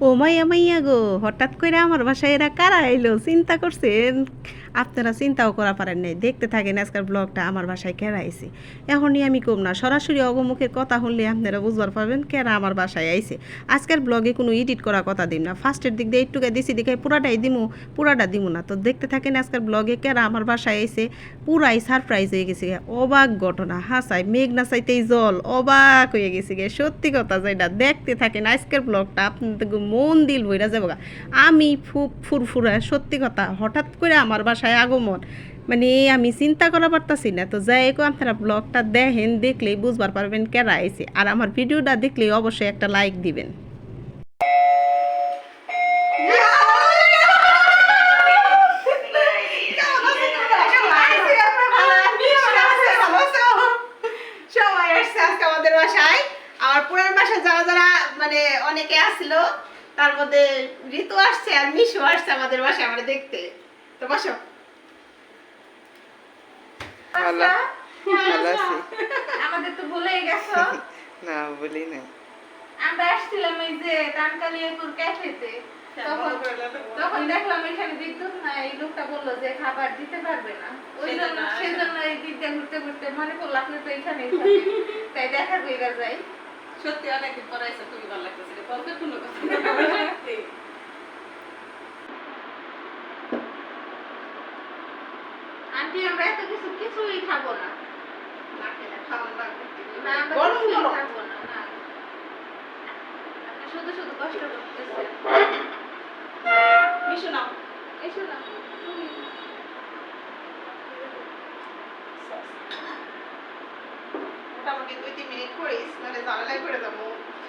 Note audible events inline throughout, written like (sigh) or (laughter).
ও মাইয়া মাইয়া গো হঠাৎ করে আমার বাসায় এরা কারা এলো চিন্তা করছেন? আপনারা চিন্তাও করা পারেন নাই। দেখতে থাকেন আজকের ব্লগটা আমার বাসায় কেরা আইছে। এখনই আমি কম না, সরাসরি অগমুখের কথা শুনলে আপনারা বুঝবার পারবেন কেরা আমার বাসায় আইসে আজকের ব্লগে কোনো এডিট করা কথা দিন না। ফার্স্টের দিক দিয়ে একটুকে দিছি, দেখে পুরাটাই দিমু, পুরাটা দিমু না। তো দেখতে থাকেন আজকের ব্লগে কেরা আমার বাসায় আইছে, পুরাই সারপ্রাইজ হয়ে গেছে। অবাক ঘটনা। হাসাই মেঘ না চাইতেই জল, অবাক হয়ে গেছে গে। সত্যি কথা যেটা, দেখতে থাকেন আজকের ব্লগটা, আপনাদের মন দিল বইরা যাব আমি ফুরফুরা, সত্যি কথা, হঠাৎ করে আমার বাসায় আগমন। মানে আমি চিন্তা করা পারতাছি না। তো যাই হোক, আপনারা ব্লগটা দেখেন, দেখলেই বুঝবার পারবেন কেরা আইছে। আর আমার ভিডিওটা দেখলেই অবশ্যই একটা লাইক দিবেন। বাসায়। বাসায় মানে অনেকে তার মধ্যে ঋতু আসছে আর মিশু আসছে আমাদের বাসায়, আমরা দেখতে। তো বসো। ভালো। ভালো আছি। (laughs) আমাদের তো ভুলেই গেছো। (laughs) না বলি না। আমরা আসছিলাম এই যে টানকালিয়াপুর ক্যাফেতে। তখন তখন দেখলাম এখানে বিদ্যুৎ নাই এই লোকটা বলল যে খাবার দিতে পারবে না। ওই জন্য সেজন্য এই ঘুরতে ঘুরতে মনে পড়ল আপনি তো এখানেই (laughs) তাই দেখা কইরা যাই। সত্যি অনেকদিন পরে এসে খুবই ভালো লাগতেছে বলতে কোনো কথা আন্টি আমরা এত কিছু কিছুই খাব না। শুধু শুধু কষ্ট করতেছেন মিশু নাও এসো না মোটামুটি দুই তিন মিনিট করিস নাহলে ঝামেলায় করে যাব।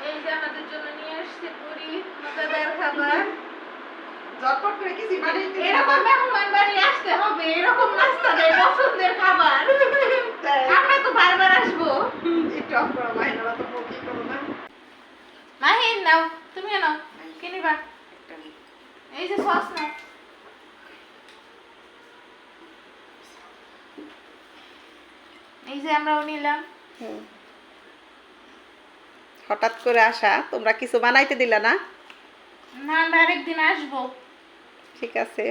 এই যে আমাদের জন্য নিয়ে আসছে পুরি মজাদার (laughs) খাবার। ঝটপট করে কিছু বানিয়ে এরকম মেহমান বাড়ি আসতে হবে এরকম নাস্তা দেয় পছন্দের খাবার তাই। আমরা তো বারবার আসব একটু অফ করো মাহিনারা তো কি করো না মাহিন নাও তুমি নাও কে নিবা? এই যে সস নাও। এই যে আমরাও নিলাম। হঠাৎ করে আসা তোমরা কিছু বানাইতে দিলা না? না আমরা আরেকদিন আসব। ঠিক আছে।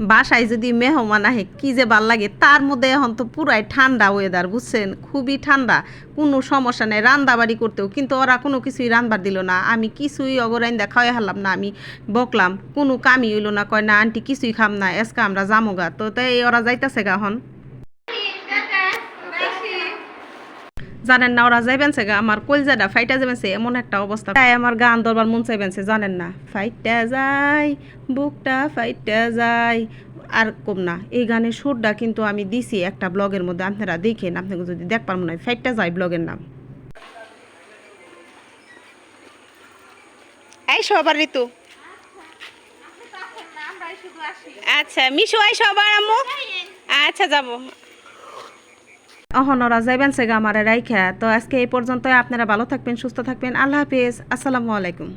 বাসায় যদি মেহমান আহে, কি যে ভালো লাগে। তার মধ্যে এখন তো পুরাই ঠান্ডা ওয়েদার বুঝছেন? খুবই ঠান্ডা। কোনো সমস্যা নেই, রান্দাবাড়ি করতেও। কিন্তু ওরা কোনো কিছুই রান্দার দিল না। আমি কিছুই অগরাইন খাওয়াই হারলাম না, আমি বকলাম। কোনো কামই হইল না, কয় না, আন্টি, কিছুই খাম না এসকা আমরা জামোগা তো তাই ওরা যাইতাছে গা এখন। জানেন না, ওরা যাইবেন সে আমার কলজাটা ফাইটা যাবেন সে এমন একটা অবস্থা। তাই আমার গান দরবার মন চাইবেন সে জানেন না। ফাইটা যায় বুকটা ফাইটা যায় আর কম না, এই গানের সুরটা কিন্তু আমি দিছি একটা ব্লগের মধ্যে, আপনারা দেখেন, আপনাকে যদি দেখ পারব না ফাইটটা যায় ব্লগের নাম। এই সবার ঋতু। আচ্ছা মিশু আই সবার আম্মু। আচ্ছা যাব। অহন ওরা যাইবেন সেগা আমার রাইখা। তো আজকে এই পর্যন্তই, আপনারা ভালো থাকবেন, সুস্থ থাকবেন। আল্লাহ হাফিজ। আসসালামু আলাইকুম।